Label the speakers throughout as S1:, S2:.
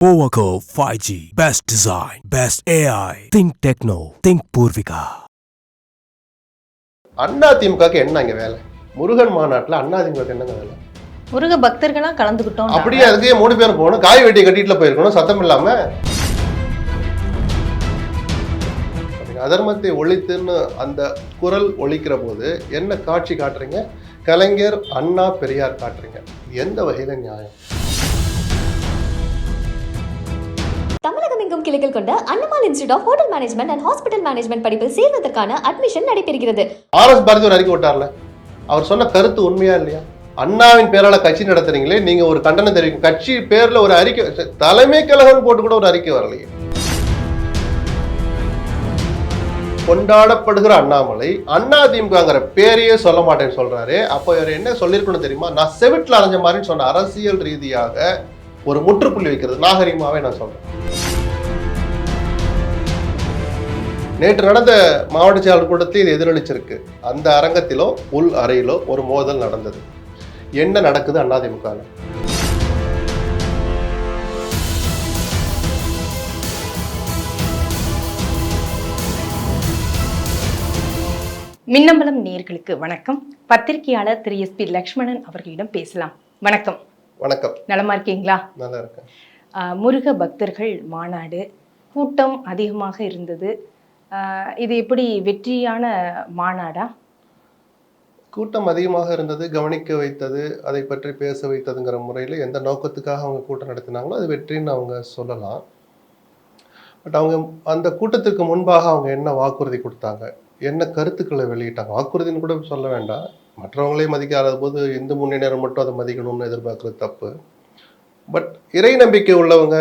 S1: Powaco 5G. Best design. Best AI. Think Techno. Think Purvika.
S2: அண்ணா திமுகக்கு என்ன இங்க வேலை முருகன் மாநாட்டுல அண்ணா திமுக என்னங்க வேலை
S3: முருக பக்தர்களா கலந்துக்கிட்டோம்
S2: அப்படியே அதுக்கே மூணு பேர் போகணும் காய் வெட்டி கட்டிட்டுல போயிருக்கணும் சத்தம் இல்லாம அதர்மத்தை ஒழித்துன்னு அந்த குரல் ஒழிக்கிற போது என்ன காட்சி காட்டுறீங்க கலைஞர் அண்ணா பெரியார் காட்டுறீங்க எந்த வகையில நியாயம்
S4: தமிழகம் எங்கும் கிளைகள் கொண்ட Annamalai institute of hotel management and hospital management படிப்பில் சேர்வதற்கான அட்மிஷன் நடைபெறுகிறது.
S2: ஆர் எஸ் பாரதி ஒரு அறிக்கை விட்டார்ல அவர் சொன்ன கருத்து உண்மையா இல்லையா? அண்ணாவின் பேரால கட்சி நடத்துறீங்களே நீங்க ஒரு கண்டனம் தெரிவிக்கும். கட்சி பேர்ல ஒரு அறிக்கை தலைமை கழகம் போட்டு கூட ஒரு அறிக்கை வரலையே. கொண்டாடப்படுகிற அண்ணாமலை அண்ணா திமுகங்கிற பேரையே சொல்ல மாட்டேன்னு சொல்றாரு. அப்போ இவர் என்ன சொல்லியிருக்கணும் தெரியுமா? நான் செவிட்டில் அரைஞ்ச மாதிரின்னு சொன்ன அரசியல் ரீதியாக ஒரு முற்றுப்புள்ளி வைக்கிறது. நாகரிகமாகவே நான் சொல்றேன். நேற்று நடந்த மாவட்ட செயலாளர் கூட்டத்தில் இது எதிரொலிச்சிருக்கு. அந்த அரங்கத்திலோ உள் அறையிலோ ஒரு மோதல் நடந்தது. என்ன நடக்குது அதிமுக
S3: மின்னம்பலம் நேர்களுக்கு வணக்கம். பத்திரிகையாளர் திரு எஸ் பி லக்ஷ்மணன் அவர்களிடம் பேசலாம். வணக்கம்.
S2: வணக்கம்.
S3: நலமா இருக்கீங்களா?
S2: நல்லா இருக்கேன்.
S3: முருக பக்தர்கள் மாநாடு கூட்டம் அதிகமாக இருந்தது. இது எப்படி வெற்றியான மாநாடா?
S2: கூட்டம் அதிகமாக இருந்தது கவனிக்க வைத்தது அதை பற்றி பேச வைத்ததுங்கிற முறையில் எந்த நோக்கத்துக்காக அவங்க கூட்டம் நடத்தினாங்களோ அது வெற்றின்னு அவங்க சொல்லலாம். பட் அவங்க அந்த கூட்டத்துக்கு முன்பாக அவங்க என்ன வாக்குறுதி கொடுத்தாங்க? என்ன கருத்துக்களை வெளியிட்டாங்க? வாக்குறுதின்னு கூட சொல்ல வேண்டாம். மற்றவங்களையும் மதிக்காத போது இந்து முன்னேற்றம் மட்டும் அதை மதிக்கணும்னு எதிர்பார்க்குறது தப்பு. பட் இறை நம்பிக்கை உள்ளவங்க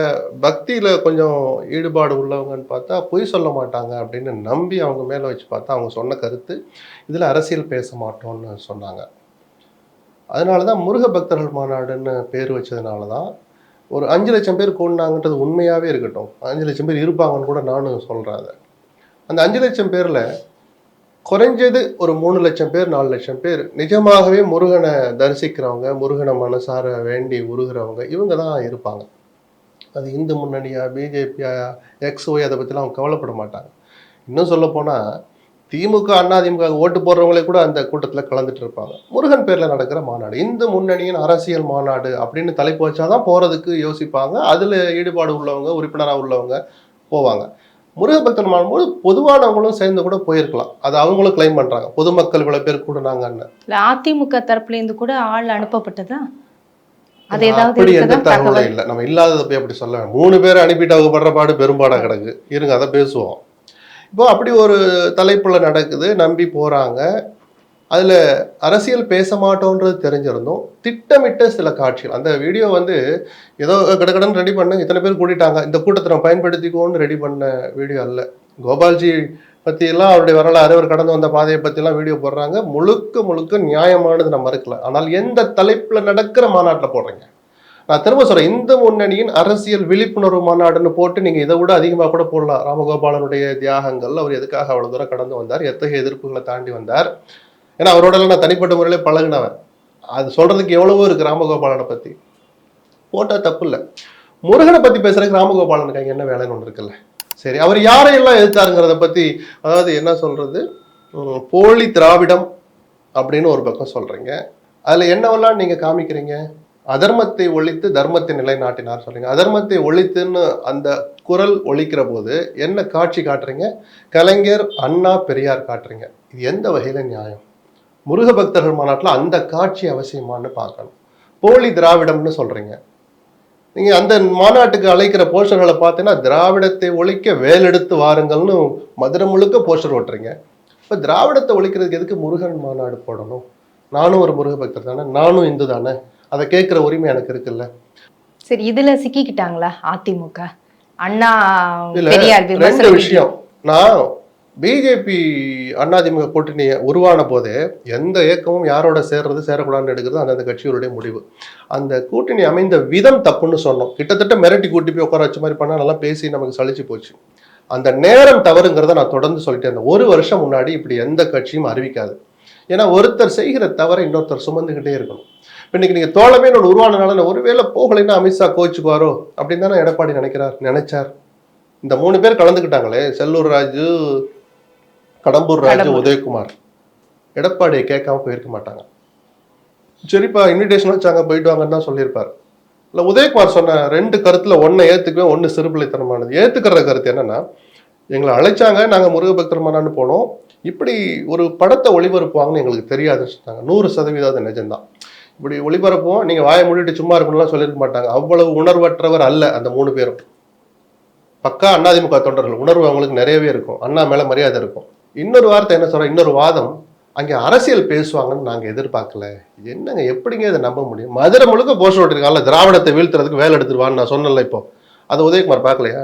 S2: பக்தியில் கொஞ்சம் ஈடுபாடு உள்ளவங்கன்னு பார்த்தா பொய் சொல்ல மாட்டாங்க அப்படின்னு நம்பி அவங்க மேலே வச்சு பார்த்தா அவங்க சொன்ன கருத்து இதில் அரசியல் பேச மாட்டோம்னு சொன்னாங்க. அதனால தான் முருக பக்தர்கள் மாநாடுன்னு பேர் வச்சதுனால தான் ஒரு அஞ்சு லட்சம் பேர் கூடினாங்கன்றது உண்மையாகவே இருக்கட்டும். அஞ்சு லட்சம் பேர் இருப்பாங்கன்னு கூட நானும் சொல்கிறேன் அதை. அந்த அஞ்சு லட்சம் பேரில் குறைஞ்சது ஒரு மூணு லட்சம் பேர் நாலு லட்சம் பேர். நிஜமாகவே முருகனை தரிசிக்கிறவங்க முருகனை மனசார வேண்டி உருகிறவங்க இவங்க தான் இருப்பாங்க. அது இந்து முன்னணியா பிஜேபியா எக்ஸ்ஓய் அதை பற்றிலாம் அவங்க கவலைப்பட மாட்டாங்க. இன்னும் சொல்ல போனால் திமுக அண்ணா திமுக ஓட்டு போடுறவங்களே கூட அந்த கூட்டத்தில் கலந்துட்டு இருப்பாங்க. முருகன் பேரில் நடக்கிற மாநாடு இந்து முன்னணியின் அரசியல் மாநாடு அப்படின்னு தலைப்பு வச்சாதான் போகிறதுக்கு யோசிப்பாங்க. அதில் ஈடுபாடு உள்ளவங்க உறுப்பினராக உள்ளவங்க போவாங்க. முருகபக்தன் மாறும்போது பொதுவானவங்களும் சேர்ந்து கூட போயிருக்கலாம். அது அவங்களும் கிளைம் பண்ணுறாங்க பொதுமக்கள் இவ்வளோ பேர் கூடுனாங்கன்னு.
S3: அதிமுக தரப்புல இருந்து கூட ஆள் அனுப்பப்பட்டதா? அது ஏதாவது
S2: எந்த தகவலும் இல்லை. நம்ம இல்லாததை போய் அப்படி சொல்ல. மூணு பேர் அனுப்பிட்டு அவங்க படுற பாடு பெரும்பாடா கிடக்கு. இருங்க அதை பேசுவோம். இப்போ அப்படி ஒரு தலைப்புல நடக்குது. நம்பி போறாங்க. அதில் அரசியல் பேச மாட்டோன்றது தெரிஞ்சிருந்தோம் திட்டமிட்ட சில காட்சிகள். அந்த வீடியோ வந்து ஏதோ கடகடன் ரெடி பண்ண இத்தனை பேர் கூட்டிட்டாங்க இந்த கூட்டத்தை நம்ம பயன்படுத்திக்கோன்னு ரெடி பண்ண வீடியோ அல்ல. கோபால்ஜி பற்றியெல்லாம் அவருடைய வரலாறு அவர் கடந்து வந்த பாதையை பற்றிலாம் வீடியோ போடுறாங்க. முழுக்க முழுக்க நியாயமானது நம்ம மறுக்கல. ஆனால் எந்த தலைப்பில் நடக்கிற மாநாட்டில் போடுறீங்க? நான் திரும்ப சொல்கிறேன் இந்த முன்னணியின் அரசியல் விழிப்புணர்வு மாநாடுன்னு போட்டு நீங்கள் இதை விட அதிகமாக கூட போடலாம். ராமகோபாலனுடைய தியாகங்கள் அவர் எதுக்காக அவ்வளோ தூரம் கடந்து வந்தார்? எத்தகைய எதிர்ப்புகளை தாண்டி வந்தார்? ஏன்னா அவரோட நான் தனிப்பட்ட முறையில் பழகினவன். அது சொல்றதுக்கு எவ்வளவோ இருக்கு ராமகோபாலனை பத்தி. போட்டா தப்பு இல்லை முருகனை பத்தி பேசுறதுக்கு ராமகோபாலனுக்கு என்ன வேலைன்னு ஒன்று இருக்குல்ல. சரி அவர் யாரையெல்லாம் எதிர்த்தாருங்கிறத பத்தி அதாவது என்ன சொல்றது? போலி திராவிடம் அப்படின்னு ஒரு பக்கம் சொல்றீங்க. அதுல என்னவெல்லாம் நீங்க காமிக்கிறீங்க? அதர்மத்தை ஒழித்து தர்மத்தை நிலைநாட்டினார் சொல்றீங்க. அதர்மத்தை ஒழித்துன்னு அந்த குரல் ஒழிக்கிற போது என்ன காட்சி காட்டுறீங்க? கலைஞர் அண்ணா பெரியார் காட்டுறீங்க. இது எந்த வகையில நியாயம்? முருக பக்தர்கள் மாநாட்டில் அந்த காட்சி அவசியமான்னு பார்க்கணும். போலி திராவிடம்னு சொல்றீங்க. நீங்க அந்த மாநாட்டுக்கு அழைக்கிற போஸ்டர்களை பார்த்தீங்கன்னா திராவிடத்தை ஒழிக்க வேலெடுத்து வாருங்கள்னு மதுரை முழுக்க போஸ்டர் ஓட்டுறீங்க. இப்போ திராவிடத்தை ஒழிக்கிறதுக்கு எதுக்கு முருகன் மாநாடு போடணும்? நானும் ஒரு முருக பக்தர் தானே? நானும் இந்து தானே? அதை கேட்குற உரிமை எனக்கு இருக்குல்ல?
S3: சரி இதுல சிக்கிக்கிட்டாங்களா அதிமுக? அண்ணா
S2: ரெண்டு விஷயம். நான் பிஜேபி அதிமுக கூட்டணி உருவான போதே எந்த இயக்கமும் யாரோட சேர்றது சேரக்கூடாதுன்னு எடுக்கிறது அந்தந்த கட்சிகளுடைய முடிவு. அந்த கூட்டணி அமைந்த விதம் தப்புன்னு சொன்னோம். கிட்டத்தட்ட மிரட்டி கூட்டி போய் உட்கார வச்ச மாதிரி பண்ணா நல்லா பேசி நமக்கு சளிச்சு போச்சு. அந்த நேரம் தவறுங்கிறத நான் தொடர்ந்து சொல்லிட்டேன். அந்த ஒரு வருஷம் முன்னாடி இப்படி எந்த கட்சியும் அறிவிக்காது. ஏன்னா ஒருத்தர் செய்கிற தவறை இன்னொருத்தர் சுமந்துக்கிட்டே இருக்கணும். இப்ப இன்னைக்கு நீங்கள் தோழமே ஒன்று உருவானனால ஒருவேளை போகலைன்னா அமித்ஷா கோச்சுக்குவாரோ அப்படின்னு தானே எடப்பாடி நினைக்கிறார் நினைச்சார். இந்த மூணு பேர் கலந்துக்கிட்டாங்களே. செல்லூர் ராஜு கடம்பூர் ராஜு. உதயகுமார். எடப்பாடியை கேட்காம போயிருக்க மாட்டாங்க. சரிப்பா இன்விடேஷன் வச்சாங்க போயிட்டு வாங்கன்னு தான் சொல்லியிருப்பார். இல்லை உதயகுமார் சொன்ன ரெண்டு கருத்துல ஒன்றை ஏத்துக்குவேன் ஒன்று சிறுபிள்ளைத்தனமானது. ஏத்துக்கிற கருத்து என்னன்னா எங்களை அழைச்சாங்க நாங்கள் முருகபக்தர் மன்னான்னு போனோம். இப்படி ஒரு படத்தை ஒளிபரப்புவாங்கன்னு எங்களுக்கு தெரியாதுன்னு சொன்னாங்க. நூறு சதவீதம் அது நிஜம்தான். இப்படி ஒளிபரப்புவோம் நீங்கள் வாயை மூடிட்டு சும்மா இருக்கணும்லாம் சொல்லியிருக்க மாட்டாங்க. அவ்வளவு உணர்வற்றவர் அல்ல அந்த மூணு பேரும். பக்கா அதிமுக தொண்டர்கள் உணர்வு அவங்களுக்கு நிறையவே இருக்கும். அண்ணா மேல மரியாதை இருக்கும். இன்னொரு வார்த்தை என்ன சொல்ற? இன்னொரு வாதம். அங்கே அரசியல் பேசுவாங்கன்னு நாங்க எதிர்பார்க்கல. என்னங்க எப்படிங்க இதை நம்ப முடியும்? மதுரை முழுக்க போஸ்ட் ஓட்டிருக்காங்கல்ல திராவிடத்தை வீழ்த்துறதுக்கு வேலை எடுத்துருவான்னு நான் சொன்னேன்ல இப்போ. அதை உதயகுமார் பார்க்கலையா?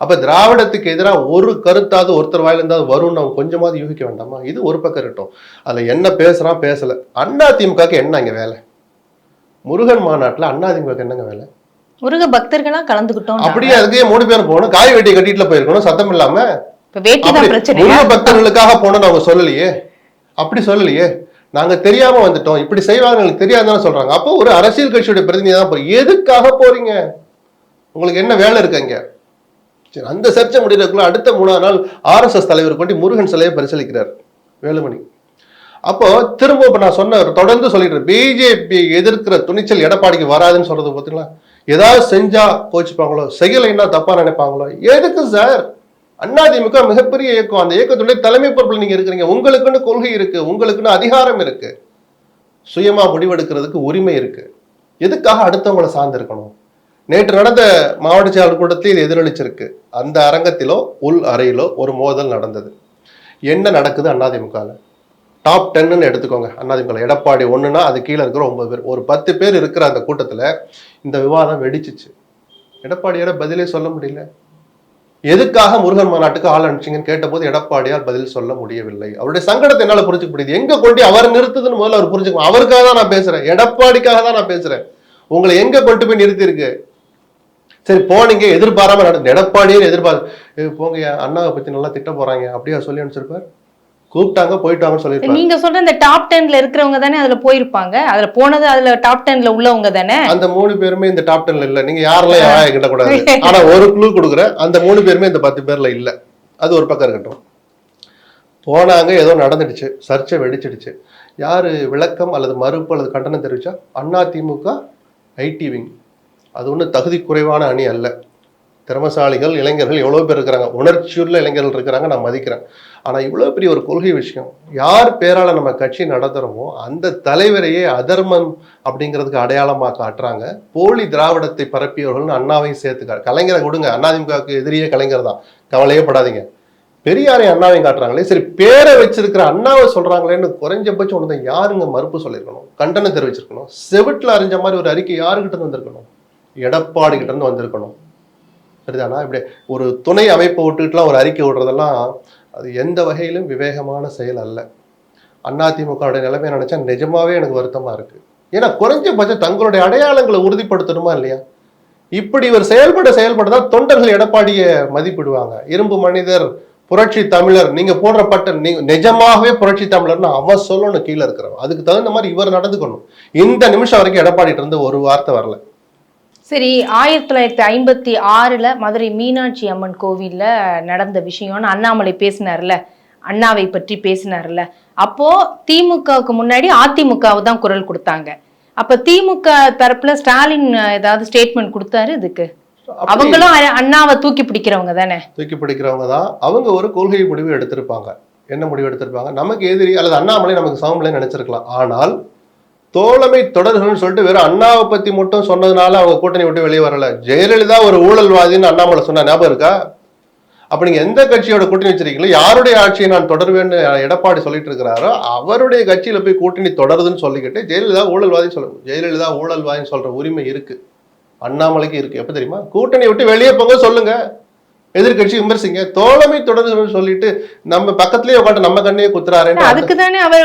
S2: அப்ப திராவிடத்துக்கு எதிராக ஒரு கருத்தாவது ஒருத்தர் வாயில இருந்தாவது வரும்னு அவங்க கொஞ்சமாவது யூகிக்க வேண்டாமா? இது ஒரு பக்கம் இருக்கட்டும். அதுல என்ன பேசுறான் பேசல. அண்ணா திமுகக்கு என்ன இங்க வேலை? முருகன் மாநாட்டுல அண்ணா திமுக என்னங்க வேலை?
S3: முருக பக்தர்களா கலந்துக்கிட்டோம்
S2: அப்படியே அதுக்கே மூணு பேரும் போகணும். காய் வெட்டி கட்டிட்டுல போயிருக்கணும் சத்தம் இல்லாம. முருக பக்தர்களுக்காக போனோம்னு அவங்க சொல்லலையே. அப்படி சொல்லலையே. நாங்க தெரியாம வந்துட்டோம். இப்படி செய்வாங்க எங்களுக்கு தெரியாதுன்னு சொல்றாங்க. அப்போ ஒரு அரசியல் கட்சியுடைய பிரதிநிதி தான் போறீங்க. எதுக்காக போறீங்க? உங்களுக்கு என்ன வேலை இருக்கு அங்க? சரி அந்த சர்ச்சை முடிகிறதுக்குள்ள அடுத்த மூணாவது நாள் ஆர்எஸ்எஸ் தலைவர் கொண்டு முருகன் சிலையை பரிசீலிக்கிறார் வேலுமணி. அப்போ திரும்ப இப்ப நான் சொன்ன தொடர்ந்து சொல்லிட்டு பிஜேபி எதிர்க்கிற துணிச்சல் எடப்பாடிக்கு வராதுன்னு சொல்றது பார்த்தீங்களா? ஏதாவது செஞ்சா கோச்சுப்பாங்களோ? செய்யலைன்னா தப்பா நினைப்பாங்களோ? எதுக்கு சார்? அதிமுக மிகப்பெரிய இயக்கம். அந்த இயக்கத்துடைய தலைமை பொறுப்பில் நீங்க இருக்கிறீங்க. உங்களுக்குன்னு கொள்கை இருக்கு. உங்களுக்குன்னு அதிகாரம் இருக்கு. சுயமா முடிவெடுக்கிறதுக்கு உரிமை இருக்கு. எதுக்காக அடுத்தவங்களை சார்ந்திருக்கணும்? நேற்று நடந்த மாவட்ட செயலாளர் கூட்டத்தில் இது எதிரொலிச்சிருக்கு. அந்த அரங்கத்திலோ உள் அறையிலோ ஒரு மோதல் நடந்தது. என்ன நடக்குது அதிமுகவில் டாப் டென்னு எடுத்துக்கோங்க. அதிமுக எடப்பாடி ஒன்றுனா அது கீழே இருக்கிற ஒன்பது பேர். ஒரு பத்து பேர் இருக்கிற அந்த கூட்டத்தில் இந்த விவாதம் வெடிச்சிச்சு. எடப்பாடியோட பதிலே சொல்ல முடியல. எதுக்காக முருகன் மாநாட்டுக்கு ஆள் அனுப்பிச்சிங்கன்னு கேட்டபோது எடப்பாடியார் பதில் சொல்ல முடியவில்லை. அவருடைய சங்கடத்தை என்னால் புரிஞ்சுக்க முடியுது. எங்க கொண்டு அவர் நிறுத்துதுன்னு முதல்ல அவர் புரிஞ்சுக்கணும் அவருக்காக தான் நான் பேசுறேன். எடப்பாடிக்காக தான் நான் பேசுறேன். உங்களை எங்க கொண்டு போய் நிறுத்தி இருக்கு சரி போனீங்க எதிர்பாராம நடந்து. எடப்பாடியே எதிர்பார்த்து போங்க அண்ணாவை பத்தி நல்லா திட்ட போறாங்க அப்படியா சொல்லி அனுப்பிச்சிருப்பார். கூப்பிட்டாங்க போயிட்டாங்கன்னு சொல்லியிருப்பாரு
S3: நீங்க சொல்ற இந்த டாப் டென்ல இருக்கிறவங்க தானே அதுல போயிருப்பாங்க. அதுல போனது அதுல டாப் டென்ல உள்ளவங்க தானே?
S2: அந்த மூணு பேருமே இந்த டாப் டென்ல இல்ல. நீங்க யாரெல்லாம் யாரா கிட்ட கூடாது. ஆனா ஒரு க்ளூ கொடுக்குறேன். அந்த மூணு பேருமே இந்த பத்து பேர்ல இல்ல. அது ஒரு பக்கம் இருக்கட்டும். போனாங்க ஏதோ நடந்துடுச்சு. சர்ச்சை வெடிச்சிடுச்சு. யாரு விளக்கம் அல்லது மறுப்பு அல்லது கண்டனம் தெரிவிச்சா? Anna DMK IT wing. அது ஒன்றும் தகுதி குறைவான அணி அல்ல. திறமசாலிகள் இளைஞர்கள் எவ்வளோ பேர் இருக்கிறாங்க? உணர்ச்சியுள்ள இளைஞர்கள் இருக்கிறாங்க நான் மதிக்கிறேன். ஆனால் இவ்வளோ பெரிய ஒரு கொள்கை விஷயம் யார் பேரால் நம்ம கட்சி நடத்துகிறோமோ அந்த தலைவரையே அதர்மம் அப்படிங்கிறதுக்கு அடையாளமாக காட்டுறாங்க. போலி திராவிடத்தை பரப்பியவர்கள்னு அண்ணாவையும் சேர்த்துக்காரு. கலைஞரை கொடுங்க. அண்ணாதிமுகவுக்கு எதிரியே கலைஞர் தான். கவலையே படாதீங்க. பெரியாரை அண்ணாவையும் காட்டுறாங்களே. சரி பேரை வச்சிருக்கிற அண்ணாவை சொல்கிறாங்களேன்னு குறைஞ்சபட்சம் ஒன்று தான் யாருங்க மறுப்பு சொல்லியிருக்கணும்? கண்டனம் தெரிவிச்சிருக்கணும். செவிட்டில் அறிஞ்ச மாதிரி ஒரு அறிக்கை யாருக்கிட்ட இருந்து வந்திருக்கணும்? எடப்பாடி கிட்ட இருந்து வந்திருக்கணும். சரிதானா இப்படி ஒரு துணை அமைப்பை விட்டுட்டுலாம் ஒரு அறிக்கை விடுறதெல்லாம் அது எந்த வகையிலும் விவேகமான செயல் அல்ல. அதிமுகவுடைய நிலைமை நினைச்சா நிஜமாவே எனக்கு வருத்தமா இருக்கு. ஏன்னா குறைஞ்சபட்சம் தங்களுடைய அடையாளங்களை உறுதிப்படுத்தணுமா இல்லையா? இப்படி இவர் செயல்பட செயல்பட தான் தொண்டர்கள் எடப்பாடியை மதிப்பிடுவாங்க. இரும்பு மனிதர் புரட்சி தமிழர் நீங்க போடுற பட்டம் நீங்க நிஜமாகவே புரட்சி தமிழர்னு அவன் சொல்லணும் கீழே இருக்கிறவன். அதுக்கு தகுந்த மாதிரி இவர் நடந்துக்கணும். இந்த நிமிஷம் வரைக்கும் எடப்பாடிட்டு இருந்து ஒரு வார்த்தை வரல.
S3: சரி ஆயிரத்தி தொள்ளாயிரத்தி ஐம்பத்தி ஆறுல மதுரை மீனாட்சி அம்மன் கோவில்ல நடந்த விஷயம்னு அண்ணாமலை பேசினார்ல அண்ணாவை பற்றி பேசினார்ல. அப்போ திமுகவுக்கு முன்னாடி அதிமுகவை தான் குரல் கொடுத்தாங்க. அப்ப திமுக தரப்புல ஸ்டாலின் ஏதாவது ஸ்டேட்மெண்ட் கொடுத்தாரு இதுக்கு அவங்களும் அண்ணாவை தூக்கி பிடிக்கிறவங்க தானே?
S2: தூக்கி பிடிக்கிறவங்க தான். அவங்க ஒரு கொள்கை முடிவு எடுத்திருப்பாங்க. என்ன முடிவு எடுத்திருப்பாங்க? நமக்கு எதிரி அல்லது அண்ணாமலை நமக்கு சமமலை நினைச்சிருக்கலாம். ஆனால் தோழமை தொடர்கள்னு சொல்லிட்டு வெறும் அண்ணாவை பத்தி மட்டும் சொன்னதுனால அவங்க கூட்டணி விட்டு வெளியே வரல. ஜெயலலிதா ஒரு ஊழல்வாதின்னு அண்ணாமலை சொன்ன ஞாபகம் இருக்கா? அப்ப நீங்க எந்த கட்சியோட கூட்டணி வச்சிருக்கீங்களோ யாருடைய ஆட்சியை நான் தொடர்வேன்னு எடப்பாடி சொல்லிட்டு இருக்கிறாரோ அவருடைய கட்சியில போய் கூட்டணி தொடருதுன்னு சொல்லிக்கிட்டு ஜெயலலிதா ஊழல்வாதி சொல்ல ஜெயலலிதா ஊழல்வாதின்னு சொல்ற உரிமை இருக்கு. அண்ணாமலைக்கு இருக்கு. எப்ப தெரியுமா? கூட்டணி விட்டு வெளியே போங்க சொல்லுங்க. எதிர்கட்சி விமர்சிங்க. தோழமை தொடர்ந்து சொல்லிட்டு நம்ம பக்கத்துலயே உட்காந்து நம்ம கண்ணையே குத்துறாருன்னு
S3: அதுக்கு தானே அவர்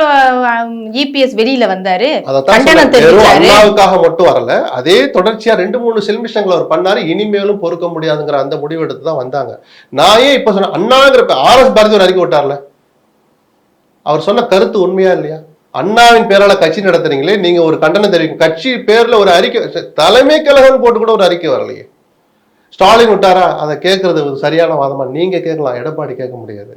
S3: இபிஎஸ் வெளியில வந்தாரு.
S2: அண்ணாவுக்காக மட்டும் வரல. அதே தொடர்ச்சியா ரெண்டு மூணு சில்மிஷங்களை அவர் பண்ணாரு. இனிமேலும் பொறுக்க முடியாதுங்கிற அந்த முடிவு எடுத்து தான் வந்தாங்க. நான் ஏன் இப்ப சொன்னேன் அண்ணாங்கிற ஆர் எஸ் பாரதி ஒரு அறிக்கை விட்டார்ல? அவர் சொன்ன கருத்து உண்மையா இல்லையா? அண்ணாவின் பேரால கட்சி நடத்துறீங்களே நீங்க ஒரு கண்டனம் தெரிவிக்கும். கட்சி பேர்ல ஒரு அறிக்கை தலைமை கழகம் போட்டு கூட ஒரு அறிக்கை வரலையே. ஸ்டாலின் விட்டாரா? அதை கேட்கறது ஒரு சரியான வாதமா? நீங்க கேட்கலாம். எடப்பாடி கேட்க முடியாது.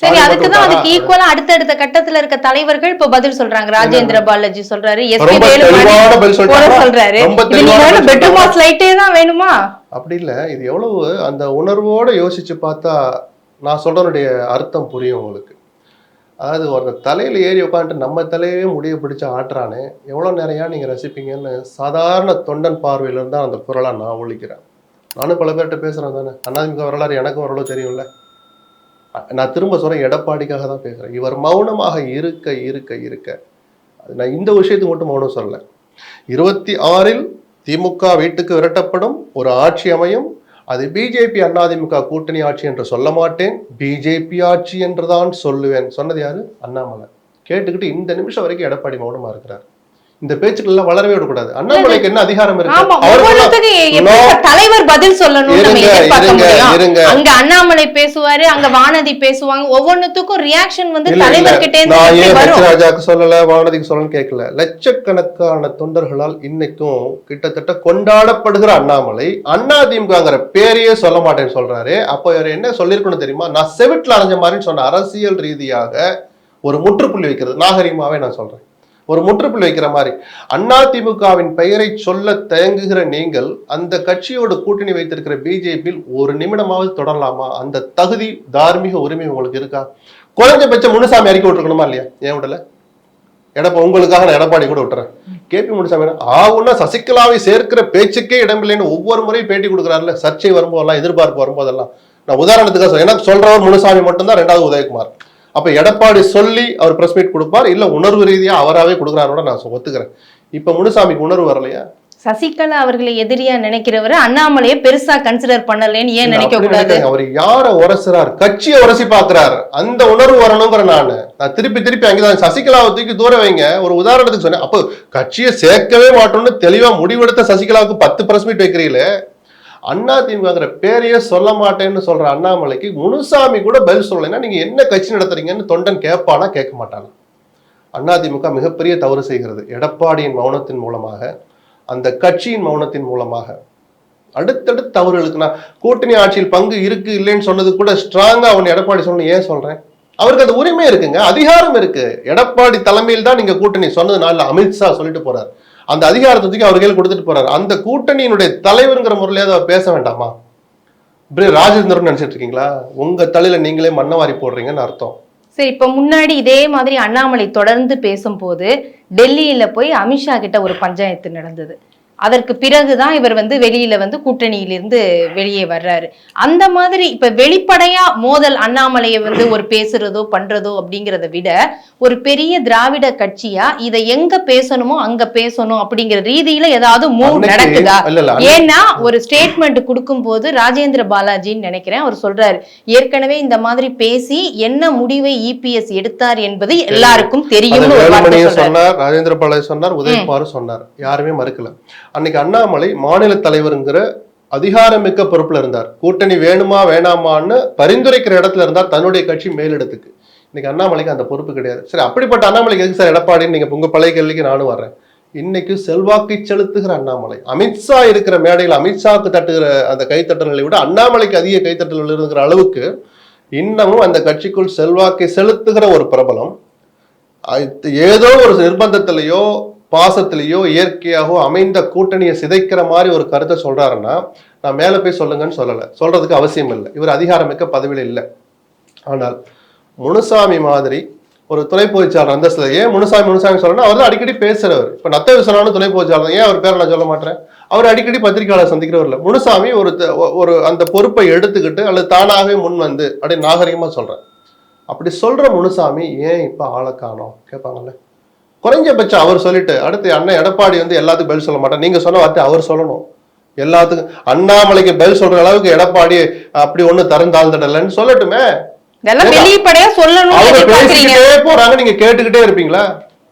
S3: சரி
S2: ஸ்டாலின்
S3: அதுக்கு? ஈக்குவலா அடுத்தடுத்த கட்டத்துல இருக்க தலைவர்கள் இப்ப பதில் சொல்றாங்க. ராஜேந்திர பாலாஜி சொல்றாரு எஸ்பி? சொல்றாரு. பெட்ரூம்? லைட்டே தான் வேணுமா?
S2: அப்படி இல்லை. இது எவ்வளவு? அந்த உணர்வோட யோசிச்சு பார்த்தா நான் சொல்றனுடைய அர்த்தம் புரியும் உங்களுக்கு. அதாவது ஒரு தலையில ஏறி உட்காந்துட்டு நம்ம தலையே முடிய பிடிச்சு ஆட்டுறானே எவ்வளவு நிறையா நீங்க ரசிப்பீங்கன்னு சாதாரண தொண்டன் பார்வையில இருந்தா அந்த குரலா நான் ஒழிக்கிறேன் நானும் பல பேர்கிட்ட பேசுகிறேன் தானே. அண்ணாதிமுக வரலாறு எனக்கும் ஓரளவு தெரியும்ல. நான் திரும்ப சொல்கிறேன் எடப்பாடிக்காக தான் பேசுகிறேன் இவர் மௌனமாக இருக்க இருக்க இருக்க. அது நான் இந்த விஷயத்துக்கு மட்டும் மௌனம் சொல்லல. இருபத்தி ஆறில் திமுக வீட்டுக்கு விரட்டப்படும் ஒரு ஆட்சி அமையும். அது பிஜேபி அதிமுக கூட்டணி ஆட்சி என்று சொல்ல மாட்டேன். பிஜேபி ஆட்சி என்றுதான் சொல்லுவேன். சொன்னது யாரு? அண்ணாமலை. கேட்டுக்கிட்டு இந்த நிமிஷம் வரைக்கும் எடப்பாடி மௌனமாக இருக்கிறார். இந்த பேச்சுக்கள் எல்லாம் வளரவே விடக்கூடாது. அண்ணாமலைக்கு என்ன அதிகாரம் இருக்கு.
S3: தலைவர் பதில்
S2: இருங்க.
S3: அங்க அண்ணாமலை பேசுவாரு அங்க வானதி பேசுவாங்க. ஒவ்வொன்றுத்துக்கும் ரியாக்ஷன் வந்து. தலைவர் கிட்டே
S2: நான் ஏன் சொல்லல வானதிக்கு சொல்லலன்னு கேட்கல. லட்சக்கணக்கான தொண்டர்களால் இன்னைக்கும் கிட்டத்தட்ட கொண்டாடப்படுகிற அண்ணாமலை அதிமுகங்கிற பேரையே சொல்ல மாட்டேன்னு சொல்றாரு. அப்போ இவர் என்ன சொல்லிருக்கணும் தெரியுமா? நான் செவிட்ல அரைஞ்ச மாதிரின்னு சொன்ன அரசியல் ரீதியாக ஒரு முற்றுப்புள்ளி வைக்கிறது. நாகரிகமாவே நான் சொல்றேன். ஒரு முற்றுப்புள்ளி வைக்கிற மாதிரி. அதிமுகவின் பெயரை சொல்ல தயங்குகிற நீங்கள் அந்த கட்சியோட கூட்டணி வைத்திருக்கிற பிஜேபியில் ஒரு நிமிடமாவது தொடரலாமா? அந்த தகுதி தார்மீக உரிமை உங்களுக்கு இருக்கா? குறைஞ்சபட்சம் முனுசாமி அறிக்கை விட்டுருக்கணுமா இல்லையா? ஏன் விடல எடப்பா உங்களுக்காக நான் எடப்பாடி கூட விட்டுறேன். கேபி முனுசாமி ஆகும்னா சசிகலாவை சேர்க்கிற பேச்சுக்கே இடமில்லைன்னு ஒவ்வொரு முறையும் பேட்டி கொடுக்குறாருல சர்ச்சை வரும்போதெல்லாம் எதிர்பார்ப்பு வரும்போதெல்லாம். நான் உதாரணத்துக்காக சொல்றேன் எனக்கு சொல்றவர் முனுசாமி மட்டும்தான் ரெண்டாவது உதயகுமார். அப்ப எடப்பாடி சொல்லி அவர் பிரஸ் மீட் கொடுப்பார் இல்ல உணர்வு ரீதியா அவராவே கொடுக்குறாரோட நான் ஒத்துக்கிறேன். இப்ப முனுசாமிக்கு உணர்வு வரலையா?
S3: சசிகலா அவர்களை எதிரியா நினைக்கிறவரு அண்ணாமலையை பெருசா கன்சிடர் பண்ணலன்னு ஏன் நினைக்க கூடாது.
S2: அவர் யார உரசுறார்? கட்சியை உரசி பாக்குறாரு அந்த உணர்வு வரணுங்கிற நானு. நான் திருப்பி திருப்பி அங்கதான் சசிகலாவை தூக்கி தூர வைங்க. ஒரு உதாரணத்துக்கு சொன்னேன். அப்போ கட்சியை சேர்க்கவே மாட்டோம்னு தெளிவா முடிவெடுத்த சசிகலாவுக்கு பத்து பிரஸ் மீட் வைக்கிறீங்களே அண்ணா திமுகங்கிற பேரையே சொல்ல மாட்டேன்னு சொல்ற அண்ணாமலைக்கு முனுசாமி கூட பதில் சொல்லலைன்னா நீங்க என்ன கட்சி நடத்துறீங்கன்னு தொண்டன் கேட்பானா கேட்க மாட்டானா திமுக மிகப்பெரிய தவறு செய்கிறது. எடப்பாடியின் மௌனத்தின் மூலமாக அந்த கட்சியின் மௌனத்தின் மூலமாக. அடுத்தடுத்து தவறுகளுக்கு நான் கூட்டணி ஆட்சியில் பங்கு இருக்கு இல்லைன்னு சொன்னது கூட ஸ்ட்ராங்கா அவன் எடப்பாடி சொல்லணும் ஏன் சொல்றேன்? அவருக்கு அது உரிமை இருக்குங்க அதிகாரம் இருக்கு. எடப்பாடி தலைமையில் தான் நீங்க கூட்டணி சொன்னதுனால அமித்ஷா சொல்லிட்டு போறாரு. அந்த அதிகாரத்தை தூக்கி அவர் கையில் கொடுத்துட்டு போறாரு. அந்த கூட்டணியினுடைய தலைவருங்கிற முறையில அவர் பேச வேண்டாமா? இப்படி ராஜேந்திரன் நினைச்சிட்டு இருக்கீங்களா? உங்க தலையில நீங்களே மண்ணவாரி போடுறீங்கன்னு அர்த்தம்.
S3: சரி இப்ப முன்னாடி இதே மாதிரி அண்ணாமலை தொடர்ந்து பேசும்போது டெல்லியில போய் அமித்ஷா கிட்ட ஒரு பஞ்சாயத்து நடந்தது. அதற்கு பிறகுதான் இவர் வந்து வெளியில வந்து கூட்டணியிலிருந்து வெளியே வர்றாரு. அந்த மாதிரி இப்ப வெளிப்படையா மோதல் அண்ணாமலையை வந்து ஒரு பேசுறதோ பண்றதோ அப்படிங்கிறத விட ஒரு பெரிய திராவிட கட்சியா இதை எங்க பேசணுமோ அங்க பேசணும் அப்படிங்கிற ரீதியில ஏதாவது மூவ் நடக்குதா? ஏன்னா ஒரு ஸ்டேட்மெண்ட் கொடுக்கும் போது ராஜேந்திர பாலாஜின்னு நினைக்கிறேன் அவர் சொல்றாரு ஏற்கனவே இந்த மாதிரி பேசி என்ன முடிவை இபிஎஸ் எடுத்தார் என்பது எல்லாருக்கும் தெரியும்
S2: ராஜேந்திர பாலாஜி சொன்னார் உதயகுமாரும் சொன்னார். யாருமே மறுக்கல. அன்னைக்கு அண்ணாமலை மாநில தலைவருங்கிற அதிகாரமிக்க பொறுப்பில் இருந்தார். கூட்டணி வேணுமா வேணாமான்னு பரிந்துரைக்கிற இடத்துல இருந்தார் தன்னுடைய கட்சி மேலிடத்துக்கு. இன்னைக்கு அண்ணாமலைக்கு அந்த பொறுப்பு கிடையாது. சரி அப்படிப்பட்ட அண்ணாமலைக்கு எதுக்கு சார் எடப்பாடின்னு நீங்கள் உங்கள் பழைய கேள்விக்கு நானும் வர்றேன். இன்னைக்கு செல்வாக்கை செலுத்துகிற அண்ணாமலை அமித்ஷா இருக்கிற மேடையில் அமித்ஷாவுக்கு தட்டுகிற அந்த கைத்தட்டல்களை விட அண்ணாமலைக்கு அதிக கைத்தட்டல்கள் இருக்கிற அளவுக்கு இன்னமும் அந்த கட்சிக்குள் செல்வாக்கை செலுத்துகிற ஒரு பிரபலம் ஏதோ ஒரு நிர்பந்தத்திலேயோ பாசத்திலேயோ இயற்கையாகவோ அமைந்த கூட்டணியை சிதைக்கிற மாதிரி ஒரு கருத்தை சொல்றாருன்னா நான் மேலே போய் சொல்லுங்கன்னு சொல்லலை. சொல்றதுக்கு அவசியம் இல்லை. இவர் அதிகாரமிக்க பதவியில் இல்லை. ஆனால் முனுசாமி மாதிரி ஒரு துணை பொதுச்சாளர் அந்தஸ்துல ஏன் முனுசாமி முனுசாமி சொல்லணும் அவர் தான் அடிக்கடி பேசுறவர். இப்போ நத்த விசனான துணை பொதுச்சாளர் ஏன் அவர் பேரை நான் சொல்ல மாட்டேன்? அவர் அடிக்கடி பத்திரிகையாளர் சந்திக்கிறவர் இல்லை. முனுசாமி ஒரு ஒரு அந்த பொறுப்பை எடுத்துக்கிட்டு அல்லது தானாகவே முன் வந்து அப்படியே நாகரிகமாக சொல்கிறேன் அப்படி சொல்கிற முனுசாமி ஏன் இப்போ ஆளை காணோம்? கேட்பாங்கல்ல. குறைஞ்சபட்சம் அவர் சொல்லிட்டு அடுத்து அண்ணன் எடப்பாடி வந்து எல்லாத்துக்கும் பதில் சொல்ல மாட்டார். நீங்க சொன்ன வார்த்தை அவர் சொல்லணும். எல்லாத்துக்கும் அண்ணாமலைக்கு பதில் சொல்ற அளவுக்கு எடப்பாடி அப்படி ஒண்ணு தரந்தாழ்ந்தடலன்னு சொல்லட்டுமே. போறாங்க நீங்க கேட்டுக்கிட்டே இருப்பீங்களா?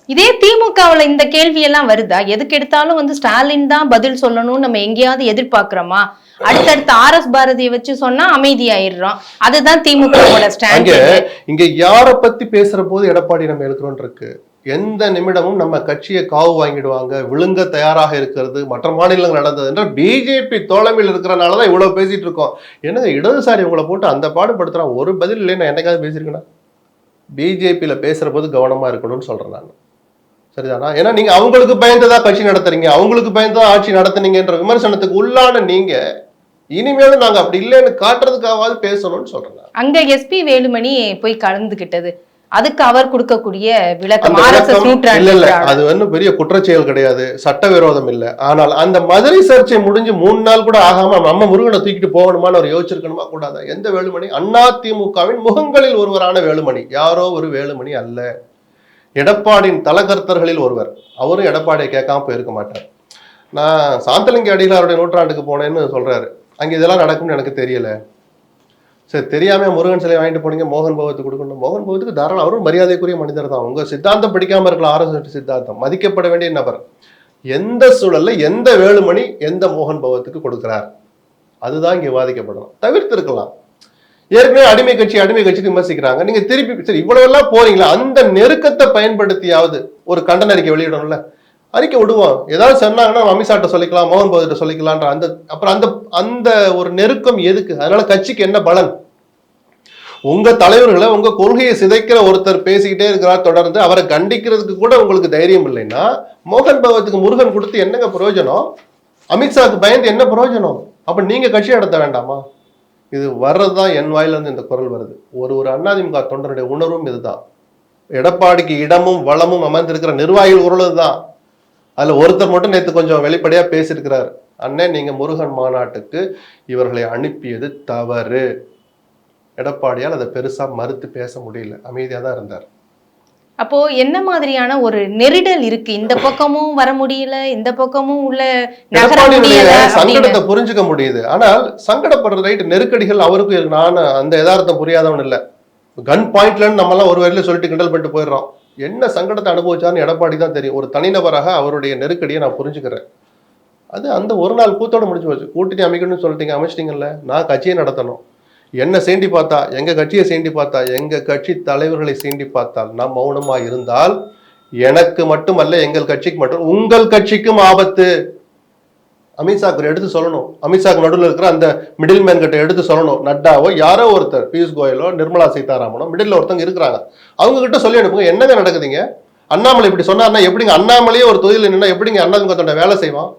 S3: இதே திமுகவுல இந்த கேள்வி எல்லாம் வருதா? எதுக்கு எடுத்தாலும் வந்து ஸ்டாலின் தான் பதில் சொல்லணும்னு நம்ம எங்கேயாவது எதிர்பார்க்கிறோமா? அடுத்தடுத்து ஆர் எஸ் பாரதியை வச்சு சொன்னா அமைதியாயிடுறோம். அதுதான் திமுகவோட ஸ்டாண்ட்
S2: இங்க யார பத்தி பேசுற போது எடப்பாடி நம்ம எடுக்கிறோம் இருக்கு எந்த நிமிடமும் நம்ம கட்சியை காவு வாங்கிடுவாங்க விழுங்க தயாராக இருக்கிறது மற்ற மாநிலங்கள் நடந்தது என்ற பிஜேபி தோழமையில் இருக்கிறனால தான் இவ்வளோ பேசிட்டு இருக்கோம். என்னங்க இடதுசாரி உங்களை போட்டு அந்த பாடுபடுத்துகிறான் ஒரு பதில் இல்லை நான் என்னைக்காவது பேசியிருக்கேன்னா பிஜேபியில் பேசுகிற போது கவனமாக இருக்கணும்னு சொல்கிறேன் நான். சரிதானா? ஏன்னா நீங்கள் அவங்களுக்கு பயந்துதான் கட்சி நடத்துறீங்க அவங்களுக்கு பயந்து தான் ஆட்சி நடத்துனீங்கன்ற விமர்சனத்துக்கு உள்ளான நீங்கள் இனிமேலும் நாங்கள் அப்படி இல்லைன்னு காட்டுறதுக்காவது பேசணும்னு சொல்கிறேன்
S3: அங்கே எஸ்பி வேலுமணி போய் கலந்துக்கிட்டது அதுக்கு அவர் கொடுக்கக்கூடிய விளக்கம்
S2: அது வந்து பெரிய குற்றச்செயல் கிடையாது சட்டவிரோதம் இல்ல. ஆனால் அந்த மதுரை சர்ச்சை முடிஞ்சு மூணு நாள் கூட ஆகாம நம்ம முருகனை தூக்கிட்டு போகணுமான்னு அவர் யோசிச்சிருக்கணுமா? கூடாதா? எந்த வேலுமணி? அண்ணா திமுகவின் முகங்களில் ஒருவரான வேலுமணி. யாரோ ஒரு வேலுமணி அல்ல. எடப்பாடியின் தலகர்த்தர்களில் ஒருவர். அவரும் எடப்பாடியை கேட்காம போயிருக்க மாட்டார். நான் சாந்தலிங்க அடிகளாருடைய நூற்றாண்டுக்கு போனேன்னு சொல்றாரு. அங்க இதெல்லாம் நடக்கும்னு எனக்கு தெரியல. சரி தெரியாம முருகன் சிலை வாங்கிட்டு போனீங்க மோகன் பகவத்துக்கு கொடுக்கணும். மோகன் பகவத்துக்கு தாராளம் அவரும் மரியாதைக்குரிய மனிதர் தான். உங்க சித்தாந்தம் படிக்காம இருக்கலாம் ஆர்எஸ் சித்தாந்தம். மதிக்கப்பட வேண்டிய நபர். எந்த சூழல்ல எந்த வேலுமணி எந்த மோகன் பகவத்துக்கு கொடுக்கிறார்? அதுதான் இங்க விவாதிக்கப்படணும் தவிர்த்து இருக்கலாம் ஏற்கனவே அடிமை கட்சி அடிமை கட்சிக்கு விமர்சிக்கிறாங்க. நீங்க திருப்பி சரி இவ்வளவு எல்லாம் போறீங்களா? அந்த நெருக்கத்தை பயன்படுத்தியாவது ஒரு கண்டன அறிக்கை வெளியிடணும்ல. அறிக்கை விடுவோம். ஏதாவது சொன்னாங்கன்னா நம்ம அமித்ஷாட்ட சொல்லிக்கலாம் மோகன் பகவத்திட்ட சொல்லிக்கலான்ற அந்த அப்புறம் அந்த அந்த ஒரு நெருக்கம் எதுக்கு? அதனால கட்சிக்கு என்ன பலன்? உங்க தலைவர்களை உங்க கொள்கையை சிதைக்கிற ஒருத்தர் பேசிக்கிட்டே இருக்கிறார் தொடர்ந்து அவரை கண்டிக்கிறதுக்கு கூட உங்களுக்கு தைரியம் இல்லைன்னா மோகன் பகவத்துக்கு முருகன் கொடுத்து என்னங்க பிரயோஜனம்? அமித்ஷாவுக்கு பயந்து என்ன பிரயோஜனம்? அப்ப நீங்க கட்சி நடத்த வேண்டாமா? இது வர்றதுதான் என் வாயிலிருந்து இந்த குரல் வருது. ஒரு ஒரு அதிமுக தொண்டருடைய உணர்வும் இதுதான். எடப்பாடிக்கு இடமும் வளமும் அமர்ந்திருக்கிற நிர்வாகிகள் குரல் இதுதான் அதுல ஒருத்தர் மட்டும் நேத்து கொஞ்சம் வெளிப்படையா பேசியிருக்கிறார். அண்ணே நீங்க முருகன் மாநாட்டுக்கு இவர்களை அனுப்பியது தவறு. எடப்பாடியால் அதை பெருசா மறுத்து பேச முடியல. அமைதியா தான் இருந்தார்.
S3: அப்போ என்ன மாதிரியான ஒரு நெருடல் இருக்கு? இந்த பக்கமும் வர முடியல இந்த பக்கமும் உள்ள
S2: சங்கடத்தை புரிஞ்சுக்க முடியுது. ஆனால் சங்கடப்படுற ரைட் நெருக்கடிகள் அவருக்கும் நான் அந்த யதார்த்தம் புரியாதவன் இல்ல. கன் பாயிண்ட்ல நம்ம எல்லாம் ஒரு வரையில சொல்லிட்டு கிண்டல் பண்ணிட்டு போயிடுறோம். என்ன சங்கடத்தை அனுபவிச்சான்னு எடப்பாடி தான் தெரியும். ஒரு தனிநபராக அவருடைய நெருக்கடியை நான் புரிஞ்சுக்கிறேன். அது அந்த ஒரு நாள் கூத்தோட முடிஞ்சு போச்சு. கூட்டணி அமைக்கணும்னு சொல்லிட்டீங்க அமைச்சிட்டிங்கல்ல? நான் கட்சியை நடத்தணும். என்ன சீண்டி பார்த்தா எங்கள் கட்சியை சீண்டி பார்த்தா எங்கள் கட்சி தலைவர்களை சீண்டி பார்த்தால் நான் மௌனமாக இருந்தால் எனக்கு மட்டுமல்ல எங்கள் கட்சிக்கு மட்டும் உங்கள் கட்சிக்கும் ஆபத்து. அமித்ஷாக்கு எடுத்து சொல்லணும். அமித்ஷாக்கு நடுவில் இருக்கிற அந்த மிடில் மேன் கிட்ட எடுத்து சொல்லணும். நட்டாவோ யாரோ ஒருத்தர் பியூஷ் கோயலோ நிர்மலா சீதாராமனோ மிடில் ஒருத்தவங்க இருக்கிறாங்க. அவங்க கிட்ட சொல்லி அனுப்புங்க. என்னங்க நடக்குதுங்க? அண்ணாமலை இப்படி சொன்னார்னா எப்படிங்க? அண்ணாமலையே ஒரு தொழில் நின்னா எப்படிங்க அண்ணாதிமுக வேலை செய்வான்?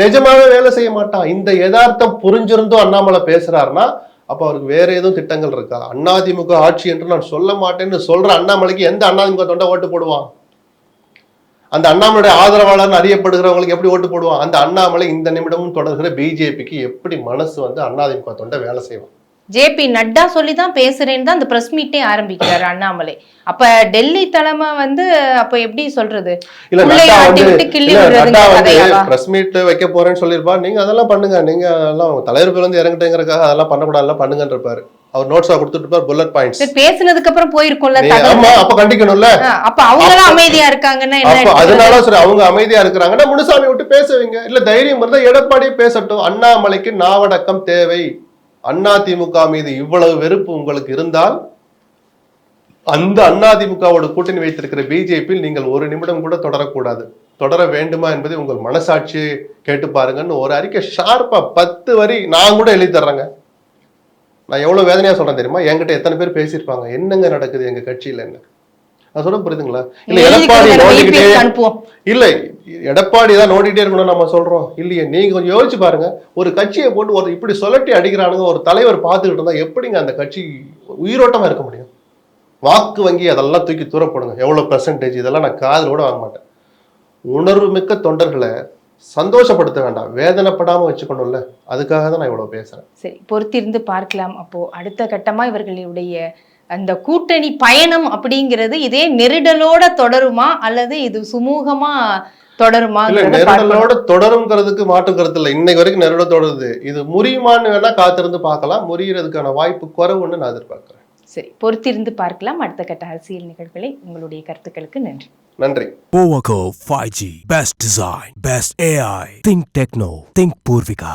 S2: நிஜமாவே வேலை செய்ய மாட்டான். இந்த யதார்த்தம் புரிஞ்சிருந்தும் அண்ணாமலை பேசுறாருன்னா அப்போ அவருக்கு வேற எதுவும் திட்டங்கள் இருக்கா? அண்ணாதிமுக ஆட்சி என்று நான் சொல்ல மாட்டேன்னு சொல்ற அண்ணாமலைக்கு எந்த அண்ணாதிமுக தொண்டை ஓட்டு போடுவான்? அந்த அண்ணாமலையுடைய ஆதரவாளர்னு அறியப்படுகிறவங்களுக்கு எப்படி ஓட்டு போடுவான்? அந்த அண்ணாமலை இந்த நிமிடமும் தொடர்கிற பிஜேபிக்கு எப்படி மனசு வந்து அண்ணாதிமுக தொண்டை வேலை செய்வான்?
S3: ஜேபி நட்டா சொல்லி தான் பேசுறேன்னு தான் அந்த பிரஸ் மீட்டே ஆரம்பிக்கிறாரு அண்ணாமலை. அப்ப டெல்லி தலைமை வந்து அப்ப எப்படி சொல்றது?
S2: பிரஸ் மீட் வைக்க போறேன்னு சொல்லியிருப்பா. நீங்க அதெல்லாம் பண்ணுங்க. நீங்க அதெல்லாம் தலைவர் வந்து இறங்கிட்டேங்கிறக்காக அதெல்லாம் பண்ணக்கூடாதுலாம் பண்ணுங்கன்னு இருப்பாரு அவர் நோட்ஸா கொடுத்துட்டு இருப்பார் புல்லட் பாயிண்ட்ஸ்
S3: பேசுனதுக்கு அப்புறம் போயிருக்கும்ல
S2: ஆமா அப்ப கண்டிக்கணும்ல.
S3: அப்ப அவங்க எல்லாம் அமைதியா இருக்காங்கன்னா?
S2: அதனால சரி அவங்க அமைதியா இருக்கிறாங்கன்னா முனுசாமி விட்டு பேச வைங்க இல்ல தைரியம் இருந்தா எடப்பாடியே பேசட்டும். அண்ணாமலைக்கு நாவடக்கம் தேவை. அண்ணா திமுக மீது இவ்வளவு வெறுப்பு உங்களுக்கு இருந்தால் அந்த அண்ணா திமுகவோட கூட்டணி வைத்திருக்கிற பிஜேபியில் நீங்கள் ஒரு நிமிடம் கூட தொடரக்கூடாது. தொடர வேண்டுமா என்பதை உங்கள் மனசாட்சி கேட்டு பாருங்கன்னு ஒரு அறிக்கை ஷார்ப்பா பத்து வரி நான் கூட எழுதி தர்றேங்க. நான் எவ்வளவு வேதனையா சொல்றேன் தெரியுமா? என்கிட்ட எத்தனை பேர் பேசியிருப்பாங்க? என்னங்க நடக்குது எங்க கட்சியில என்ன நான் சொல்ல புரியுதுங்களா? இல்ல எடப்பாடி நோண்டிக்கிட்டே இல்ல எடப்பாடி தான் நோண்டிட்டே இருக்கணும் நம்ம சொல்றோம். இல்லையே நீங்க கொஞ்சம் யோசிச்சு பாருங்க. ஒரு கட்சியை போட்டு ஒரு இப்படி சொல்லட்டி அடிக்கிறானுங்க ஒரு தலைவர் பார்த்துக்கிட்டு இருந்தா எப்படிங்க அந்த கட்சி உயிரோட்டமா இருக்க முடியும்? வாக்கு வங்கி அதெல்லாம் தூக்கி தூர போடுங்க. எவ்வளவு பெர்சன்டேஜ் இதெல்லாம் நான் காதுல கூட வாங்க மாட்டேன். உணர்வு மிக்க தொண்டர்களை சந்தோஷப்படுத்த வேண்டாம். வேதனைப்படாம வச்சுக்கணும்ல. அதுக்காக தான் நான் இவ்வளவு பேசுறேன்.
S3: சரி பொறுத்திருந்து பார்க்கலாம். அப்போ அடுத்த கட்டமா இவர்களுடைய அந்த கூட்டணி பயணம் அப்படிங்கிறது இதே நெருடலோட தொடருமா அல்லது இது சுமூகமா தொடருமா
S2: நெருடலோட தொடருங்கிறதுக்கு மாற்று கருத்து இல்லை இன்னைக்கு வரைக்கும் நெருட தொடருது இது முறியுமான்னு வேணா காத்திருந்து பார்க்கலாம் முறியறதுக்கான வாய்ப்பு குறைவுன்னு நான் எதிர்பார்க்கிறேன்
S3: சரி பொறுத்திருந்து பார்க்கலாம் அடுத்த கட்ட அரசியல் நிகழ்வுகளை உங்களுடைய கருத்துக்களுக்கு நன்றி
S2: நன்றி
S1: Powaco 5G. Best design. Best AI. Think Techno. Think Purvika.